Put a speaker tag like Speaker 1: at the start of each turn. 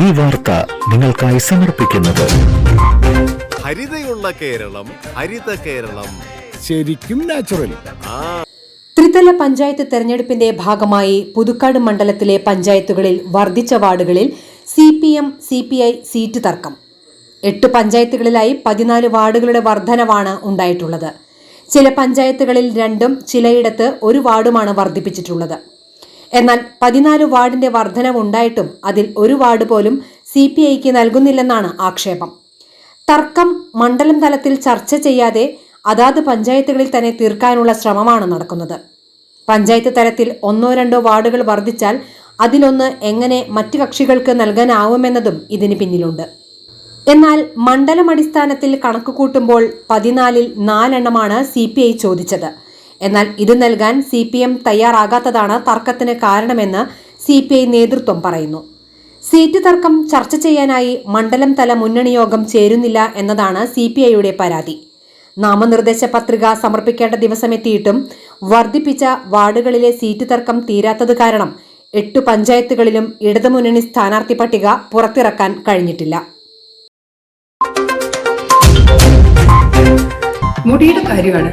Speaker 1: ഈ വാർത്ത നിങ്ങൾക്കായി സമർപ്പിക്കുന്നത്.
Speaker 2: ഹരിതയുള്ള കേരളം ഹരിത കേരളം.
Speaker 3: ശരിക്കും നാച്ചുറൽ
Speaker 4: ത്രിതല പഞ്ചായത്ത് തെരഞ്ഞെടുപ്പിന്റെ ഭാഗമായി പുതുക്കാട് മണ്ഡലത്തിലെ പഞ്ചായത്തുകളിൽ വർദ്ധിച്ച വാർഡുകളിൽ C P M C P I seat തർക്കം. എട്ട് പഞ്ചായത്തുകളിലായി പതിനാല് വാർഡുകളുടെ വർധനവാണ് ഉണ്ടായിട്ടുള്ളത്. ചില പഞ്ചായത്തുകളിൽ രണ്ടും ചിലയിടത്ത് ഒരു വാർഡുമാണ് വർദ്ധിപ്പിച്ചിട്ടുള്ളത്. എന്നാൽ പതിനാല് വാർഡിന്റെ വർധനവുണ്ടായിട്ടും അതിൽ ഒരു വാർഡ് പോലും സി പി ഐക്ക് നൽകുന്നില്ലെന്നാണ് ആക്ഷേപം. തർക്കം മണ്ഡലം തലത്തിൽ ചർച്ച ചെയ്യാതെ അതാത് പഞ്ചായത്തുകളിൽ തന്നെ തീർക്കാനുള്ള ശ്രമമാണ് നടക്കുന്നത്. പഞ്ചായത്ത് തലത്തിൽ ഒന്നോ രണ്ടോ വാർഡുകൾ വർദ്ധിച്ചാൽ അതിലൊന്ന് എങ്ങനെ മറ്റു കക്ഷികൾക്ക് നൽകാനാവുമെന്നതും ഇതിന് പിന്നിലുണ്ട്. എന്നാൽ മണ്ഡലം അടിസ്ഥാനത്തിൽ കണക്ക് കൂട്ടുമ്പോൾ പതിനാലിൽ നാലെണ്ണമാണ് സി പി ഐ ചോദിച്ചത്. എന്നാൽ ഇത് നൽകാൻ സി പി എം തയ്യാറാകാത്തതാണ് തർക്കത്തിന് കാരണമെന്ന് സി പി ഐ നേതൃത്വം പറയുന്നു. സീറ്റ് തർക്കം ചർച്ച ചെയ്യാനായി മണ്ഡലം തല മുന്നണി യോഗം ചേരുന്നില്ല എന്നതാണ് സി പി ഐയുടെ പരാതി. നാമനിർദ്ദേശ പത്രിക സമർപ്പിക്കേണ്ട ദിവസമെത്തിയിട്ടും വർദ്ധിപ്പിച്ച വാർഡുകളിലെ സീറ്റ് തർക്കം തീരാത്തത് കാരണം എട്ടു പഞ്ചായത്തുകളിലും ഇടതുമുന്നണി സ്ഥാനാർത്ഥി പട്ടിക പുറത്തിറക്കാൻ കഴിഞ്ഞിട്ടില്ല.
Speaker 5: മുടിയുടെ കാര്യമാണ്.